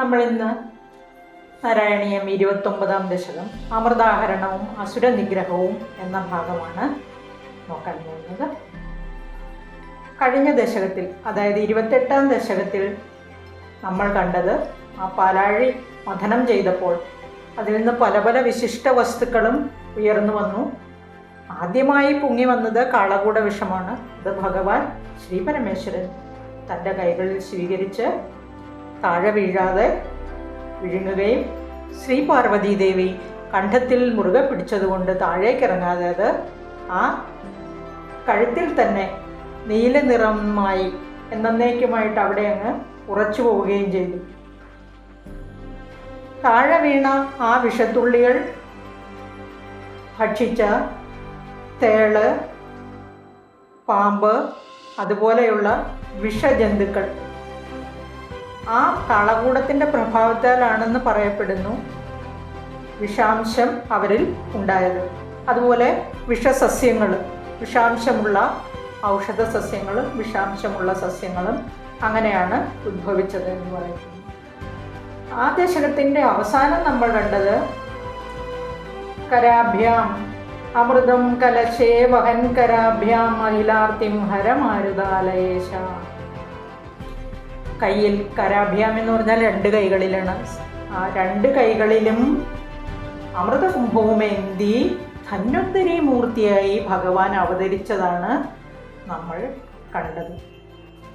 നമ്മളിന്ന് നാരായണീയം ഇരുപത്തൊമ്പതാം ദശകം അമൃതാഹരണവും അസുര നിഗ്രഹവും എന്ന ഭാഗമാണ് നോക്കാൻ പോകുന്നത്. കഴിഞ്ഞ ദശകത്തിൽ അതായത് ഇരുപത്തെട്ടാം ദശകത്തിൽ നമ്മൾ കണ്ടത് ആ പാലാഴി മഥനം ചെയ്തപ്പോൾ അതിൽ നിന്ന് പല പല വിശിഷ്ട വസ്തുക്കളും ഉയർന്നു വന്നു. ആദ്യമായി പൊങ്ങി വന്നത് കാളകൂട വിഷമാണ്. അത് ഭഗവാൻ ശ്രീ പരമേശ്വരൻ തന്റെ കൈകളിൽ സ്വീകരിച്ച് താഴെ വീഴാതെ വിഴുങ്ങുകയും ശ്രീ പാർവതി ദേവി കണ്ഠത്തിൽ മുറുകെ പിടിച്ചതുകൊണ്ട് താഴേക്ക് ഇറങ്ങാതെ അത് ആ കഴുത്തിൽ തന്നെ നീല നിറമായി എന്നേക്കുമായിട്ട് അവിടെ അങ്ങ് ഉറച്ചു പോവുകയും ചെയ്തു. താഴെ വീണ ആ വിഷത്തുള്ളികൾ ഭക്ഷിച്ച തേൾ പാമ്പ് അതുപോലെയുള്ള വിഷജന്തുക്കൾ ആ കളകൂടത്തിന്റെ പ്രഭാവത്താലാണെന്ന് പറയപ്പെടുന്നു. വിഷാംശം അവരിൽ ഉണ്ടായത്. അതുപോലെ വിഷസസ്യങ്ങൾ വിഷാംശമുള്ള ഔഷധ സസ്യങ്ങളും വിഷാംശമുള്ള സസ്യങ്ങളും അങ്ങനെയാണ് ഉദ്ഭവിച്ചത് എന്ന് പറയുന്നത് ആ ദശകത്തിന്റെ അവസാനം നമ്മൾ കണ്ടത് കരാഭ്യാം അമൃതം കലശേ വഹൻ കരാഭ്യാം മഹിളാർത്തിം ഹരമാരുതാലയേശ. കയ്യിൽ കരാഭ്യാം എന്ന് പറഞ്ഞാൽ രണ്ട് കൈകളിലാണ്. ആ രണ്ട് കൈകളിലും അമൃതകുംഭവുമേന്തി ധന്വന്തരി മൂർത്തിയായി ഭഗവാൻ അവതരിച്ചതാണ് നമ്മൾ കണ്ടത്.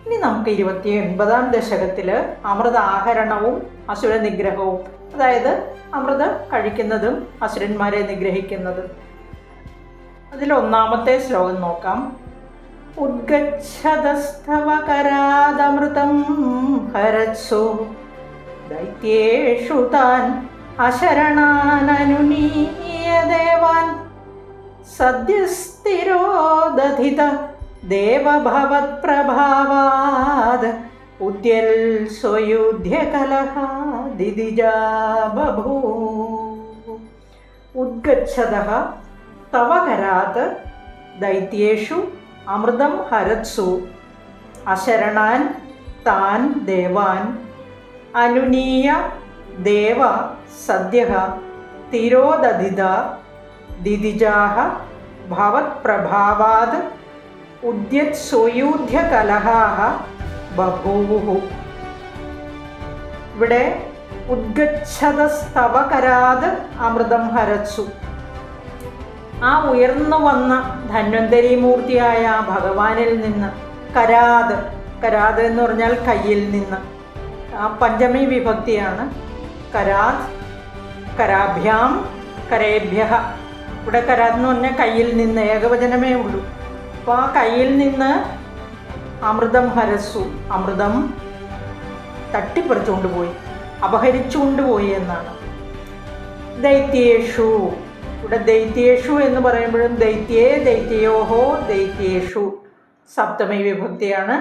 ഇനി നമുക്ക് ഇരുപത്തി ഒൻപതാം ദശകത്തിൽ അമൃത ആഹരണവും അസുര നിഗ്രഹവും അതായത് അമൃത കഴിക്കുന്നതും അസുരന്മാരെ നിഗ്രഹിക്കുന്നതും. അതിൽ ഒന്നാമത്തെ ശ്ലോകം നോക്കാം. ഉദ്ഗച്ഛതസ്തവ കരാദമൃതം ഹരത്സു. ദൈത്യേഷു താൻ അശരണാനനുനീയ ദേവാൻ സദ്യസ്ഥിരോദധിത ദേവഭവത്പ്രഭാവാത് ഉദ്യൽ സ്വയുധ്യകലഹ ദിദിജാ ബഭൂ ഉദ്ഗച്ഛത തവ കരാത് ദൈത്യേഷു അമൃതം ഹരത്സു. അശരണാൻ താൻ ദേവാൻ. അനുനീയ ദേവ സദ്യ തിരോദധിത ദിദിജാഹ. ഭവത്പ്രഭാവാത് ഉദ്യത് സ്വയൂധ്യകലഹാഹ ബഭൂവു ഇവിടെ ഉദ്ഗച്ഛതസ്തവകരാത് അമൃതം ഹരത്സു. ആ ഉയർന്നു വന്ന ധന്വന്തരി മൂർത്തിയായ ആ ഭഗവാനിൽ നിന്ന് കരാത് കരാത് എന്ന് പറഞ്ഞാൽ കയ്യിൽ നിന്ന് ആ പഞ്ചമി വിഭക്തിയാണ് കരാത് കരാഭ്യാം കരേഭ്യ ഇവിടെ കരാത് എന്ന് പറഞ്ഞാൽ കയ്യിൽ നിന്ന് ഏകവചനമേ ഉള്ളൂ. അപ്പോൾ ആ കയ്യിൽ നിന്ന് അമൃതം ഹരസു അമൃതം തട്ടിപ്പറിച്ചുകൊണ്ട് പോയി അപഹരിച്ചുകൊണ്ട് പോയി എന്നാണ്. ദൈത്യേഷു ഇവിടെ ദൈത്യേഷു എന്ന് പറയുമ്പോഴും ദൈത്യേ ദൈത്യോഹോ ദൈത്യേഷു സപ്തമി വിഭക്തിയാണ്.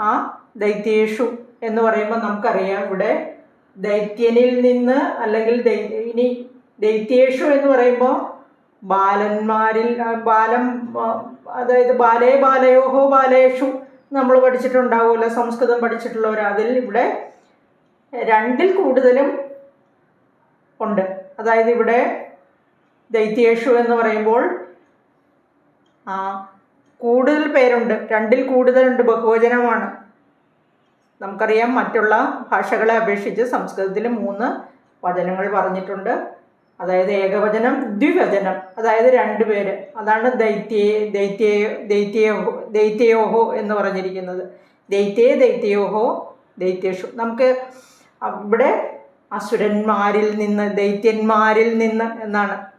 ആ ദൈത്യേഷു എന്ന് പറയുമ്പോൾ നമുക്കറിയാം ഇവിടെ ദൈത്യനിൽ നിന്ന് അല്ലെങ്കിൽ ദൈ ഇനി ദൈത്യേഷു എന്ന് പറയുമ്പോൾ ബാലന്മാരിൽ ബാലം അതായത് ബാലേ ബാലയോഹോ ബാലേഷു നമ്മൾ പഠിച്ചിട്ടുണ്ടാവുമല്ലോ സംസ്കൃതം പഠിച്ചിട്ടുള്ളവർ അതിൽ ഇവിടെ രണ്ടിൽ കൂടുതലും ഉണ്ട്. അതായത് ഇവിടെ ദൈത്യേഷു എന്ന് പറയുമ്പോൾ ആ കൂടുതൽ പേരുണ്ട്. രണ്ടിൽ കൂടുതലുണ്ട് ബഹുവചനമാണ്. നമുക്കറിയാം മറ്റുള്ള ഭാഷകളെ അപേക്ഷിച്ച് സംസ്കൃതത്തിൽ മൂന്ന് വചനങ്ങൾ പറഞ്ഞിട്ടുണ്ട്. അതായത് ഏകവചനം ദ്വിവചനം അതായത് രണ്ട് പേര്. അതാണ് ദൈത്യേ ദൈത്യേ ദൈത്യോഹോ ദൈത്യയോഹോ എന്ന് പറഞ്ഞിരിക്കുന്നത്. ദൈത്യേ ദൈത്യോഹോ ദൈത്യേഷു. നമുക്ക് അവിടെ അസുരന്മാരിൽ നിന്ന് ദൈത്യന്മാരിൽ നിന്ന് എന്നാണ്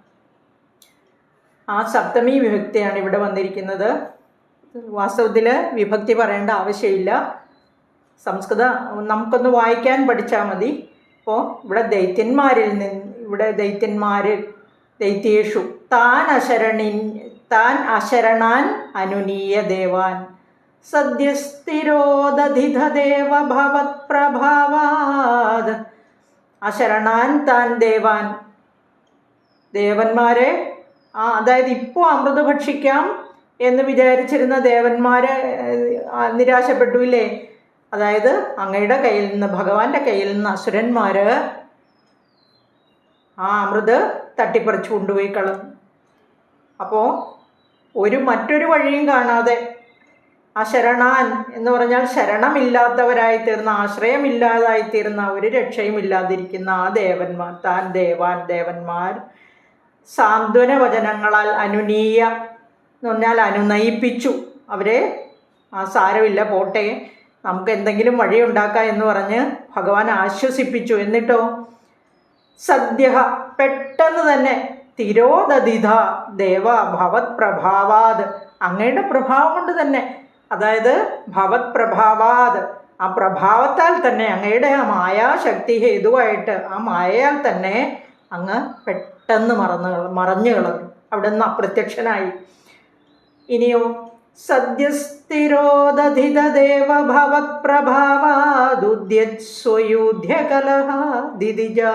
ആ സപ്തമി വിഭക്തിയാണ് ഇവിടെ വന്നിരിക്കുന്നത്. വാസ്തവത്തിൽ വിഭക്തി പറയേണ്ട ആവശ്യമില്ല. സംസ്കൃത നമുക്കൊന്ന് വായിക്കാൻ പഠിച്ചാൽ മതി. അപ്പോൾ ഇവിടെ ദൈത്യന്മാരിൽ നിന്ന് ഇവിടെ ദൈത്യന്മാരിൽ ദൈത്യേഷു. താൻ അശരണി താൻ അശരണാൻ അനുനീയ ദേവാൻ. സദ്യസ്ഥിരോദധിത ദേവ ഭവത്പ്രഭാവാത് അശരണാൻ താൻ ദേവാൻ. ദേവന്മാരെ അതായത് ഇപ്പോൾ അമൃത് ഭക്ഷിക്കാം എന്ന് വിചാരിച്ചിരുന്ന ദേവന്മാരെ നിരാശപ്പെട്ടു ഇല്ലേ? അതായത് അങ്ങയുടെ കയ്യിൽ നിന്ന് ഭഗവാന്റെ കയ്യിൽ നിന്ന് അസുരന്മാർ ആ അമൃത് തട്ടിപ്പറിച്ചു കൊണ്ടുപോയി കളും അപ്പോൾ ഒരു മറ്റൊരു വഴിയും കാണാതെ അശരണാൻ ശരണാൻ എന്ന് പറഞ്ഞാൽ ശരണമില്ലാത്തവരായി തീർന്ന ആശ്രയമില്ലാതായി തീർന്ന ഒരു രക്ഷയും ഇല്ലാതിരിക്കുന്ന ആ ദേവന്മാർ താൻ ദേവാൻ ദേവന്മാർ സാന്ത്വന വചനങ്ങളാൽ അനുനീയ എന്ന് പറഞ്ഞാൽ അനുനയിപ്പിച്ചു. അവരെ ആ സാരമില്ല പോട്ടെ. നമുക്ക് എന്തെങ്കിലും വഴി ഉണ്ടാക്കാം എന്ന് പറഞ്ഞ് ഭഗവാൻ ആശ്വസിപ്പിച്ചു. എന്നിട്ടോ? സദ്യ പെട്ടെന്ന് തന്നെ തിരോദതിഥ ദേവ ഭവത് പ്രഭാവാത്. അങ്ങയുടെ പ്രഭാവം കൊണ്ട് തന്നെ. അതായത് ഭവത് പ്രഭാവാത്. ആ പ്രഭാവത്താൽ തന്നെ അങ്ങയുടെ ആ മായാശക്തി ഹേതുവായിട്ട് ആ മായയാൽ തന്നെ അങ്ങ് പെട്ടെന്ന് മറന്നു മറഞ്ഞു കളഞ്ഞു. അവിടെ നിന്ന് അപ്രത്യക്ഷനായി. ഇനിയോ സദ്യസ്ഥിരോദധിതദേവ ഭവത്പ്രഭാവാദുദ്യസ്വയൂധ്യകലഹ ദിദിജാ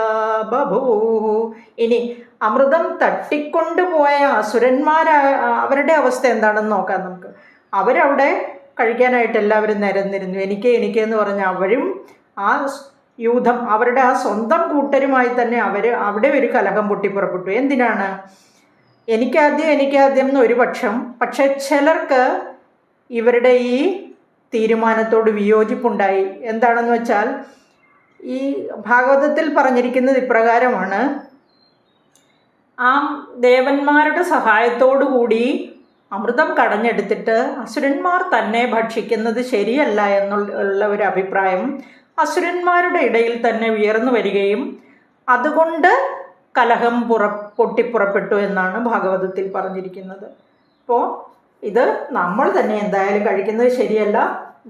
ബഭൂ ഇനി അമൃതം തട്ടിക്കൊണ്ടുപോയ അസുരന്മാരാ അവരുടെ അവസ്ഥ എന്താണെന്ന് നോക്കാം നമുക്ക്. അവരവിടെ കഴിക്കാനായിട്ട് എല്ലാവരും നിരന്നിരുന്നു. എനിക്ക് എനിക്ക് എന്ന് പറഞ്ഞ അവരും ആ യൂഥം അവരുടെ ആ സ്വന്തം കൂട്ടരുമായി തന്നെ അവർ അവിടെ ഒരു കലഹം പൊട്ടിപ്പുറപ്പെട്ടു. എന്തിനാണ്? എനിക്കാദ്യം എനിക്കാദ്യം എന്ന് ഒരു പക്ഷം. പക്ഷെ ചിലർക്ക് ഇവരുടെ ഈ തീരുമാനത്തോട് വിയോജിപ്പുണ്ടായി. എന്താണെന്ന് വെച്ചാൽ ഈ ഭാഗവതത്തിൽ പറഞ്ഞിരിക്കുന്നത് ഇപ്രകാരമാണ്. ആ ദേവന്മാരുടെ സഹായത്തോടു കൂടി അമൃതം കടഞ്ഞെടുത്തിട്ട് അസുരന്മാർ തന്നെ ഭക്ഷിക്കുന്നത് ശരിയല്ല എന്നുള്ള ഒരു അഭിപ്രായം അസുരന്മാരുടെ ഇടയിൽ തന്നെ ഉയർന്നു വരികയും അതുകൊണ്ട് കലഹം പുറ പൊട്ടിപ്പുറപ്പെട്ടു എന്നാണ് ഭാഗവതത്തിൽ പറഞ്ഞിരിക്കുന്നത്. അപ്പോൾ ഇത് നമ്മൾ തന്നെ എന്തായാലും കഴിക്കുന്നത് ശരിയല്ല.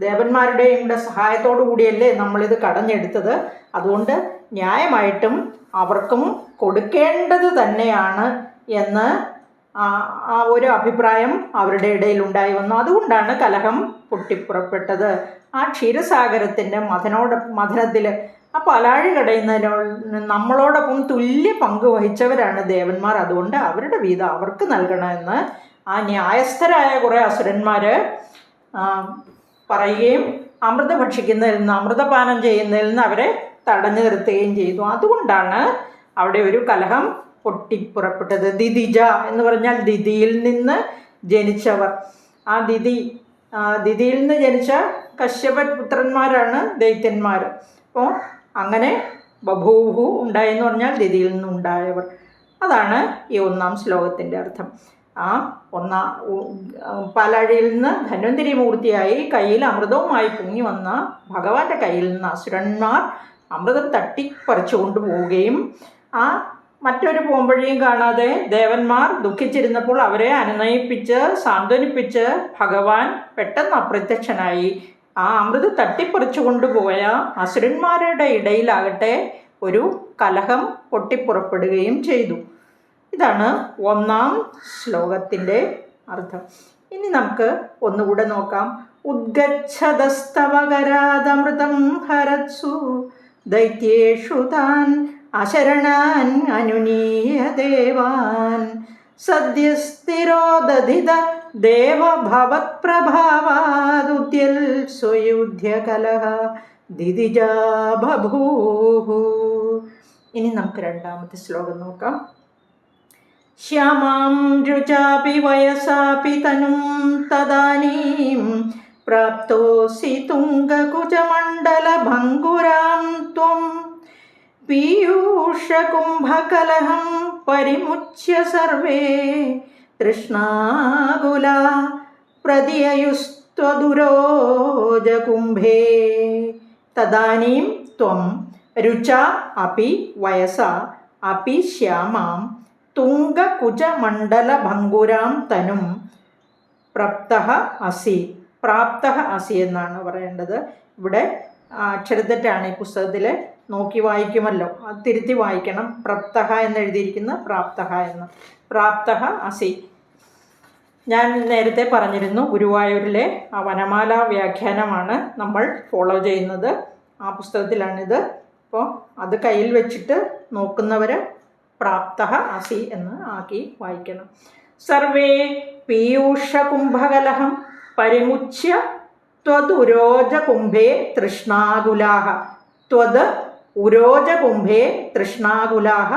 ദേവന്മാരുടെയും സഹായത്തോടു കൂടിയല്ലേ നമ്മളിത് കടഞ്ഞെടുത്തത്. അതുകൊണ്ട് ന്യായമായിട്ടും അവർക്കും കൊടുക്കേണ്ടത് തന്നെയാണ് എന്ന് ആ ഒരു അഭിപ്രായം അവരുടെ ഇടയിൽ ഉണ്ടായി വന്നു. അതുകൊണ്ടാണ് കലഹം പൊട്ടിപ്പുറപ്പെട്ടത്. ആ ക്ഷീരസാഗരത്തിന്റെ മഥനോട് മഥനത്തിൽ ആ പലാഴി കടയുന്നതിനോ നമ്മളോടൊപ്പം തുല്യ പങ്ക് വഹിച്ചവരാണ് ദേവന്മാർ. അതുകൊണ്ട് അവരുടെ വീതം അവർക്ക് നൽകണമെന്ന് ആ ന്യായസ്ഥരായ കുറേ അസുരന്മാർ പറയുകയും അമൃത ഭക്ഷിക്കുന്നതിൽ നിന്ന് അമൃതപാനം ചെയ്യുന്നതിൽ നിന്ന് അവരെ തടഞ്ഞു നിർത്തുകയും ചെയ്തു. അതുകൊണ്ടാണ് അവിടെ ഒരു കലഹം പൊട്ടിപ്പുറപ്പെട്ടത് ദിദിജ എന്ന് പറഞ്ഞാൽ ദിദിയിൽ നിന്ന് ജനിച്ചവർ. ആ ദിതി ദിതിയിൽ നിന്ന് ജനിച്ച കശ്യപ പുത്രന്മാരാണ് ദൈത്യന്മാർ അപ്പോൾ അങ്ങനെ ബഭൂഹു ഉണ്ടായെന്ന് പറഞ്ഞാൽ ദിതിയിൽ നിന്നുണ്ടായവർ അതാണ് ഈ ഒന്നാം ശ്ലോകത്തിന്റെ അർത്ഥം. ആ ഒന്നാ പാലാഴിയിൽ നിന്ന് ധന്വന്തിരി മൂർത്തിയായി കയ്യിൽ അമൃതവുമായി പൊങ്ങി വന്ന ഭഗവാന്റെ കയ്യിൽ നിന്ന് അസുരന്മാർ അമൃതം തട്ടിപ്പറിച്ചു കൊണ്ടുപോവുകയും ആ മറ്റൊരു പോംവഴിയും കാണാതെ ദേവന്മാർ ദുഃഖിച്ചിരുന്നപ്പോൾ അവരെ അനുനയിപ്പിച്ച് സാന്ത്വനിപ്പിച്ച് ഭഗവാൻ പെട്ടെന്ന് അപ്രത്യക്ഷനായി. ആ അമൃത് തട്ടിപ്പറിച്ചു കൊണ്ടുപോയ അസുരന്മാരുടെ ഇടയിലാകട്ടെ ഒരു കലഹം പൊട്ടിപ്പുറപ്പെടുകയും ചെയ്തു. ഇതാണ് ഒന്നാം ശ്ലോകത്തിന്റെ അർത്ഥം. ഇനി നമുക്ക് ഒന്നുകൂടെ നോക്കാം. ഉദ്ഗച്ഛതസ്തവകരാതമൃതം ഹരത്സു ദൈത്യേഷു താൻ അശരണാൻ അനുനീയ ദേവാൻ. സദ്യസ്ഥിരോദധിത ദേവഭവത്പ്രഭാവാദുദ്യൽ സ്വയുധ്യകലഹ ദിദിജാ ബഭൂഹു. ഇനി നമുക്ക് രണ്ടാമത്തെ ശ്ലോകം നോക്കാം. ശ്യാമാം രുചാപി വയസാപി തനും തദാനീം പ്രാപ്തോസി തുംഗകുജമണ്ഡലഭംഗുരാം ത്വം പീയൂഷകുംഭകലഹം പരിമുച്യ സർവേ. തൃഷ്ണാകുല പ്രതിയയുസ്ത്വദുരോജകുംഭേ. തദാനീം ത്വം രുച അപി വയസ അപി ശ്യാമാം തുംഗകുചമണ്ഡലഭംഗുരാം തനും പ്രപ്ത അസി. പ്രാപ്ത അസി എന്നാണ് പറയേണ്ടത്. ഇവിടെ അക്ഷരത്തെറ്റാണ് ഈ പുസ്തകത്തിൽ നോക്കി വായിക്കുമല്ലോ. അത് തിരുത്തി വായിക്കണം. പ്രപ്തഹ എന്ന് എഴുതിയിരിക്കുന്ന പ്രാപ്തഹ എന്ന്. പ്രാപ്തഹ അസി. ഞാൻ നേരത്തെ പറഞ്ഞിരുന്നു ഗുരുവായൂരിലെ ആ വനമാല വ്യാഖ്യാനമാണ് നമ്മൾ ഫോളോ ചെയ്യുന്നത്. ആ പുസ്തകത്തിലാണിത്. അപ്പോൾ അത് കയ്യിൽ വെച്ചിട്ട് നോക്കുന്നവർ പ്രാപ്ത അസി എന്ന് ആക്കി വായിക്കണം. സർവേ പീയൂഷ കുംഭകലഹം പരിമുച്യ ത്വതുരോജകുംഭേ തൃഷ്ണാകുലാഹ. ത്വത് ഉരോജകുംഭേ തൃഷ്ണാകുലാഹ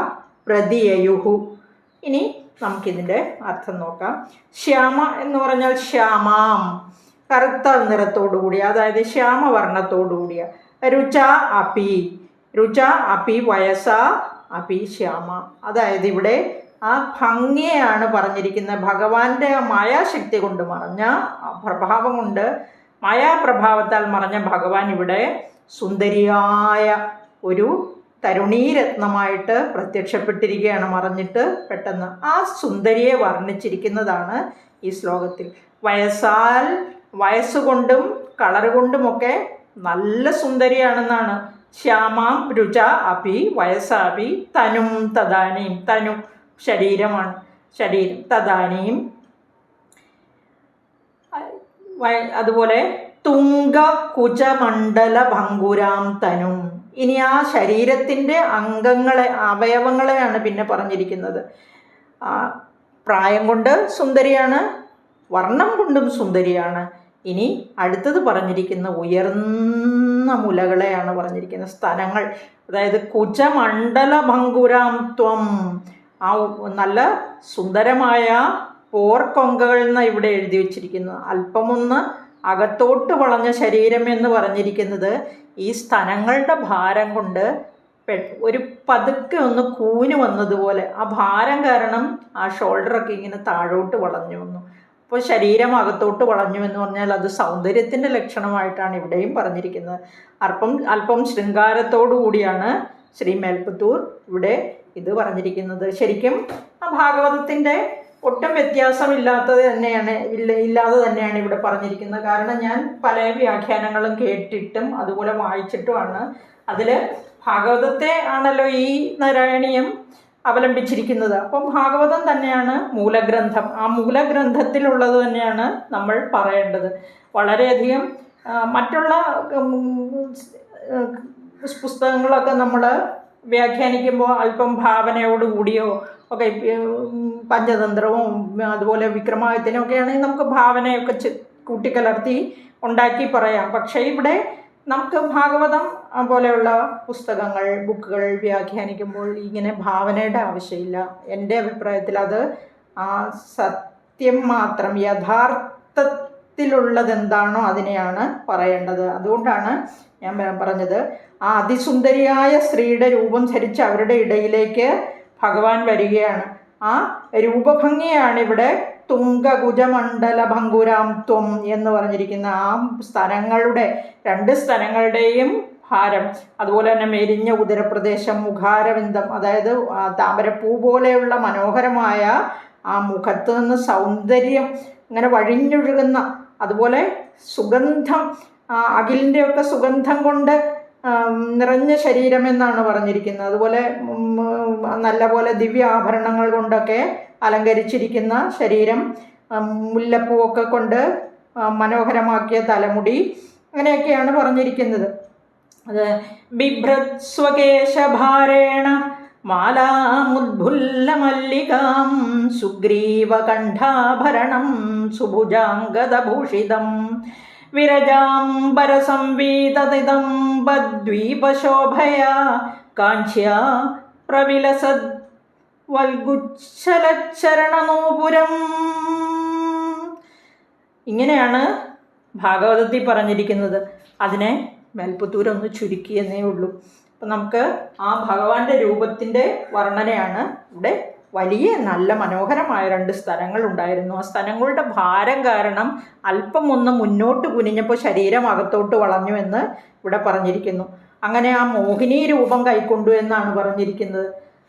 പ്രതിയയുഹു. ഇനി നമുക്കിതിന്റെ അർത്ഥം നോക്കാം. ശ്യാമ എന്ന് പറഞ്ഞാൽ ശ്യാമാം. കറുത്ത നിറത്തോടു കൂടിയ അതായത് ശ്യാമവർണത്തോടു കൂടിയ രുച അപി. രുച അപി വയസ അപി ശ്യാമ. അതായത് ഇവിടെ ആ ഭംഗിയാണ് പറഞ്ഞിരിക്കുന്നത്. ഭഗവാന്റെ ആ മായാശക്തി കൊണ്ട് മറഞ്ഞ പ്രഭാവം കൊണ്ട് മായാപ്രഭാവത്താൽ മറഞ്ഞ ഭഗവാൻ ഇവിടെ സുന്ദരിയായ ഒരു തരുണീരത്നമായിട്ട് പ്രത്യക്ഷപ്പെട്ടിരിക്കുകയാണ് മറഞ്ഞിട്ട് പെട്ടെന്ന്. ആ സുന്ദരിയെ വർണിച്ചിരിക്കുന്നതാണ് ഈ ശ്ലോകത്തിൽ. വയസ്സാൽ വയസ്സുകൊണ്ടും കളർ കൊണ്ടുമൊക്കെ നല്ല സുന്ദരിയാണെന്നാണ്. ശ്യാമാം രുച അഭി വയസ്സാഭി തനും തദാനിയും തനു ശരീരമാണ്. ശരീരം തദാനിയും അതുപോലെ തുങ്ക കുചമണ്ഡല ഭംഗുരാം തനും. ഇനി ആ ശരീരത്തിന്റെ അംഗങ്ങളെ അവയവങ്ങളെയാണ് പിന്നെ പറഞ്ഞിരിക്കുന്നത്. ആ, പ്രായം കൊണ്ട് സുന്ദരിയാണ് വർണം കൊണ്ടും സുന്ദരിയാണ്. ഇനി അടുത്തത് പറഞ്ഞിരിക്കുന്ന ഉയർന്ന മുലകളെയാണ് പറഞ്ഞിരിക്കുന്നത്. സ്ഥലങ്ങൾ അതായത് കുചമണ്ഡല ഭംഗുരാം ത്വം. ആ നല്ല സുന്ദരമായ പോർക്കൊങ്കകൾ എന്ന ഇവിടെ എഴുതി വച്ചിരിക്കുന്നത്. അല്പമൊന്ന് അകത്തോട്ട് വളഞ്ഞ ശരീരം എന്ന് പറഞ്ഞിരിക്കുന്നത് ഈ സ്ഥലങ്ങളുടെ ഭാരം കൊണ്ട് ഒരു പതുക്കെ ഒന്ന് കൂന് വന്നതുപോലെ ആ ഭാരം കാരണം ആ ഷോൾഡറൊക്കെ ഇങ്ങനെ താഴോട്ട് വളഞ്ഞു വന്നു. അപ്പോൾ ശരീരം അകത്തോട്ട് വളഞ്ഞു എന്ന് പറഞ്ഞാൽ അത് സൗന്ദര്യത്തിന്റെ ലക്ഷണമായിട്ടാണ് ഇവിടെയും പറഞ്ഞിരിക്കുന്നത്. അല്പം അല്പം ശൃംഗാരത്തോടു കൂടിയാണ് ശ്രീ മേൽപ്പത്തൂർ ഇവിടെ ഇത് പറഞ്ഞിരിക്കുന്നത്. ശരിക്കും ആ ഭാഗവതത്തിന്റെ ഒട്ടും വ്യത്യാസമില്ലാത്തത് തന്നെയാണ് ഇല്ല ഇല്ലാതെ തന്നെയാണ് ഇവിടെ പറഞ്ഞിരിക്കുന്നത്. കാരണം ഞാൻ പല വ്യാഖ്യാനങ്ങളും കേട്ടിട്ടും അതുപോലെ വായിച്ചിട്ടുമാണ്. അതിൽ ഭാഗവതത്തെ ആണല്ലോ ഈ നാരായണീയം അവലംബിച്ചിരിക്കുന്നത്. അപ്പം ഭാഗവതം തന്നെയാണ് മൂലഗ്രന്ഥം. ആ മൂലഗ്രന്ഥത്തിലുള്ളത് തന്നെയാണ് നമ്മൾ പറയേണ്ടത്. വളരെയധികം മറ്റുള്ള പുസ്തകങ്ങളൊക്കെ നമ്മൾ വ്യാഖ്യാനിക്കുമ്പോൾ അല്പം ഭാവനയോട് കൂടിയോ ഒക്കെ പഞ്ചതന്ത്രവും അതുപോലെ വിക്രമാദിത്യനും ഒക്കെ ആണെങ്കിൽ നമുക്ക് ഭാവനയൊക്കെ കൂട്ടിക്കലർത്തി ഉണ്ടാക്കി പറയാം. പക്ഷേ ഇവിടെ നമുക്ക് ഭാഗവതം പോലെയുള്ള പുസ്തകങ്ങൾ ബുക്കുകൾ വ്യാഖ്യാനിക്കുമ്പോൾ ഇങ്ങനെ ഭാവനയുടെ ആവശ്യമില്ല. എന്റെ അഭിപ്രായത്തിൽ അത് ആ സത്യം മാത്രം യഥാർത്ഥത്തിലുള്ളതെന്താണോ അതിനെയാണ് പറയേണ്ടത്. അതുകൊണ്ടാണ് ഞാൻ പറഞ്ഞത് ആ അതിസുന്ദരിയായ സ്ത്രീയുടെ രൂപം ധരിച്ച് അവരുടെ ഇടയിലേക്ക് ഭഗവാൻ വരികയാണ്. ആ രൂപഭംഗിയാണ് ഇവിടെ തുങ്കകുജമണ്ഡല ഭംഗുരാം ത്വം എന്ന് പറഞ്ഞിരിക്കുന്ന ആ സ്ഥലങ്ങളുടെ രണ്ട് സ്ഥലങ്ങളുടെയും ഭാരം. അതുപോലെ തന്നെ മെലിഞ്ഞ ഉദരപ്രദേശം മുഖാരവിന്ദം അതായത് താമരപ്പൂ പോലെയുള്ള മനോഹരമായ ആ മുഖത്ത് നിന്ന് സൗന്ദര്യം ഇങ്ങനെ വഴിഞ്ഞൊഴുകുന്ന അതുപോലെ സുഗന്ധം ആ അകിലിന്റെയൊക്കെ സുഗന്ധം കൊണ്ട് നിറഞ്ഞ ശരീരം എന്നാണ് പറഞ്ഞിരിക്കുന്നത്. അതുപോലെ നല്ല പോലെ ദിവ്യ ആഭരണങ്ങൾ കൊണ്ടൊക്കെ അലങ്കരിച്ചിരിക്കുന്ന ശരീരം മുല്ലപ്പൂവൊക്കെ കൊണ്ട് മനോഹരമാക്കിയ തലമുടി അങ്ങനെയൊക്കെയാണ് പറഞ്ഞിരിക്കുന്നത്. അത് ബിഭ്രത്സ്വകേശഭാരേണ മാലാമുദ്ഭുല്ലമല്ലികാം സുഗ്രീവകണ്ഠാഭരണം സുഭുജാംഗദഭൂഷിതം. വിരജാംബരസംവീതതിദം ബദ്വീപശോഭയാ കാഞ്ച്യാ പ്രവിലസദ് വൽഗുച്ഛലച്ചരണനൂപുരം ഇങ്ങനെയാണ് ഭാഗവതത്തിൽ പറഞ്ഞിരിക്കുന്നത്. അതിനെ മേൽപ്പത്തൂരൊന്ന് ചുരുക്കിയെന്നേ ഉള്ളൂ. അപ്പം നമുക്ക് ആ ഭഗവാന്റെ രൂപത്തിന്റെ വർണനയാണ് ഇവിടെ വലിയ നല്ല മനോഹരമായ രണ്ട് സ്ഥലങ്ങൾ ഉണ്ടായിരുന്നു ആ സ്ഥലങ്ങളുടെ ഭാരം കാരണം അല്പം ഒന്ന് മുന്നോട്ട് കുനിഞ്ഞപ്പോൾ ശരീരം അകത്തോട്ട് വളഞ്ഞു എന്ന് ഇവിടെ പറഞ്ഞിരിക്കുന്നു. അങ്ങനെ ആ മോഹിനി രൂപം കൈക്കൊണ്ടു എന്നാണ് പറഞ്ഞിരിക്കുന്നത്.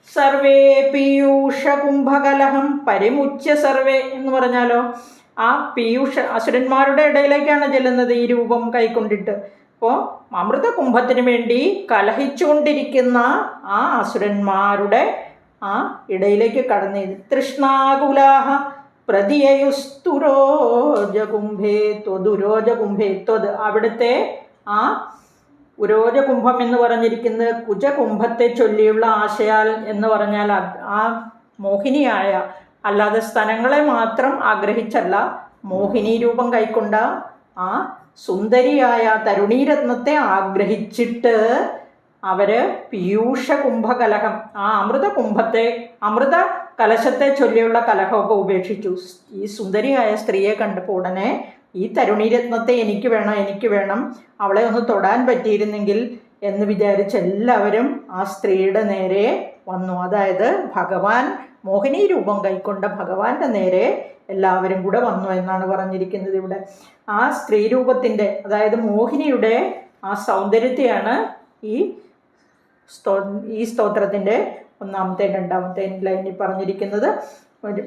സർവേ പീയൂഷ കുംഭകലഹം പരിമുച്ച സർവേ എന്ന് പറഞ്ഞാലോ ആ പീയൂഷ അസുരന്മാരുടെ ഇടയിലേക്കാണ് ചെല്ലുന്നത് ഈ രൂപം കൈക്കൊണ്ടിട്ട്. അപ്പോൾ അമൃത കുംഭത്തിന് വേണ്ടി കലഹിച്ചുകൊണ്ടിരിക്കുന്ന ആ അസുരന്മാരുടെ ആ ഇടയിലേക്ക് കടന്നു തൃഷ്ണാകുലാഹ പ്രതിയയുസ്തുരോജകുംഭേ ത്വതുരോജകുംഭേ ത്വത് അവിടുത്തെ ആ ഉരോജകുംഭം എന്ന് പറഞ്ഞിരിക്കുന്നത് കുജകുംഭത്തെ ചൊല്ലിയുള്ള ആശയാൽ എന്ന് പറഞ്ഞാൽ ആ മോഹിനിയായ അല്ലാതെ സ്ഥലങ്ങളെ മാത്രം ആഗ്രഹിച്ചല്ല മോഹിനി രൂപം കൈക്കൊണ്ട ആ സുന്ദരിയായ തരുണീരത്നത്തെ ആഗ്രഹിച്ചിട്ട് അവർ പീയൂഷ കുംഭകലഹം ആ അമൃത കുംഭത്തെ അമൃത കലശത്തെ ചൊല്ലിയുള്ള കലഹമൊക്കെ ഉപേക്ഷിച്ചു. ഈ സുന്ദരിയായ സ്ത്രീയെ കണ്ടപ്പോൾ ഉടനെ ഈ തരുണീരത്നത്തെ എനിക്ക് വേണം എനിക്ക് വേണം അവളെ ഒന്ന് തൊടാൻ പറ്റിയിരുന്നെങ്കിൽ എന്ന് വിചാരിച്ച് എല്ലാവരും ആ സ്ത്രീയുടെ നേരെ വന്നു. അതായത് ഭഗവാൻ മോഹിനി രൂപം കൈക്കൊണ്ട ഭഗവാന്റെ നേരെ എല്ലാവരും കൂടെ വന്നു എന്നാണ് പറഞ്ഞിരിക്കുന്നത് ഇവിടെ. ആ സ്ത്രീ രൂപത്തിന്റെ അതായത് മോഹിനിയുടെ ആ സൗന്ദര്യത്തെയാണ് ഈ സ്തോ ഈ സ്തോത്രത്തിന്റെ ഒന്നാമത്തെ രണ്ടാമത്തെ ലൈനിൽ പറഞ്ഞിരിക്കുന്നത്.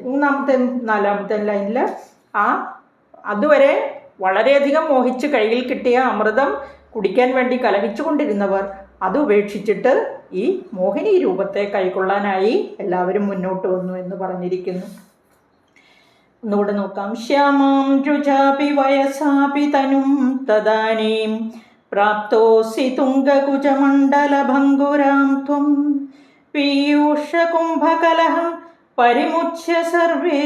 മൂന്നാമത്തെ നാലാമത്തെ ലൈനിൽ ആ അതുവരെ വളരെയധികം മോഹിച്ച് കയ്യിൽ കിട്ടിയ അമൃതം കുടിക്കാൻ വേണ്ടി കലഹിച്ചുകൊണ്ടിരുന്നവർ അത് ഉപേക്ഷിച്ചിട്ട് ഈ മോഹിനി രൂപത്തെ കൈക്കൊള്ളാനായി എല്ലാവരും മുന്നോട്ട് വന്നു എന്ന് പറഞ്ഞിരിക്കുന്നു. ഒന്നുകൂടെ നോക്കാം. ശ്യാമാം രുചാപി വയസാപി തനും തദാനീം പ്രാപ്തോസി തുംഗകുജമണ്ഡലഭംഗുരാം ത്വം പീയൂഷകുംഭകലഹം പരിമുച്യ സർവേ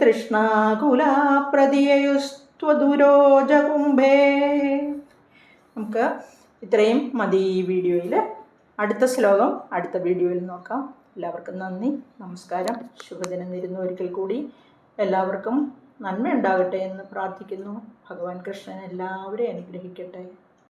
തൃഷ്ണാകുലാ പ്രതിയയുസ്ത്വദുരോജകുംഭേ നമുക്ക് ഇത്രയും മതി ഈ വീഡിയോയിൽ അടുത്ത ശ്ലോകം അടുത്ത വീഡിയോയിൽ നോക്കാം. എല്ലാവർക്കും നന്ദി നമസ്കാരം. ശുഭദിനം നേരുന്നു ഒരിക്കൽ കൂടി. എല്ലാവർക്കും നന്മ ഉണ്ടാകട്ടെ എന്ന് പ്രാർത്ഥിക്കുന്നു. ഭഗവാൻ കൃഷ്ണൻ എല്ലാവരെയും അനുഗ്രഹിക്കട്ടെ.